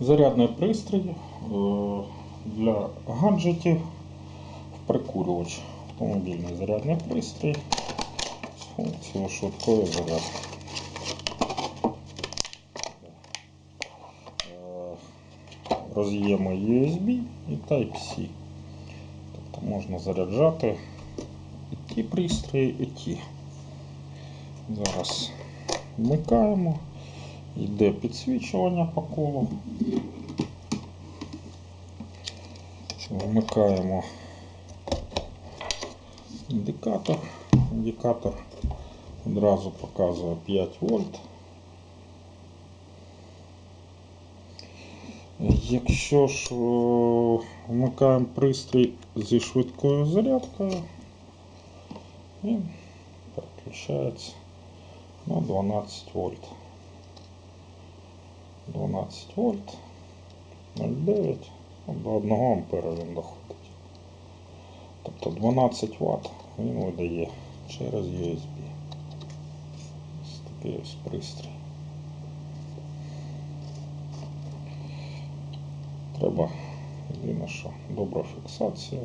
Зарядний пристрій е, для гаджетів, прикурювач, автомобільний зарядний пристрій з функцією швидкої зарядки. Е, Роз'єми USB і Type-C. Тобто можна заряджати і ті пристрої, і ті. Зараз вмикаємо. Йде підсвічування по колу. Вмикаємо індикатор. Індикатор одразу показує 5 вольт. Якщо ж е, вмикаємо пристрій зі швидкою зарядкою, він переключається на 12 вольт. 12 вольт 0,9 ну, до 1 ампера він доходить. Тобто 12 Вт він видає через USB. Ось такий ось пристрій. Треба єдине, що добра фіксація.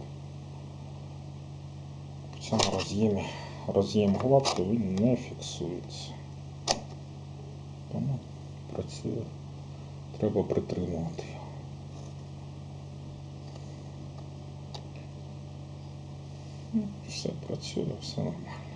В цьому роз'ємі роз'єм гладкий він не фіксується. Тому працює. Треба притримувати його. Все працює, все нормально.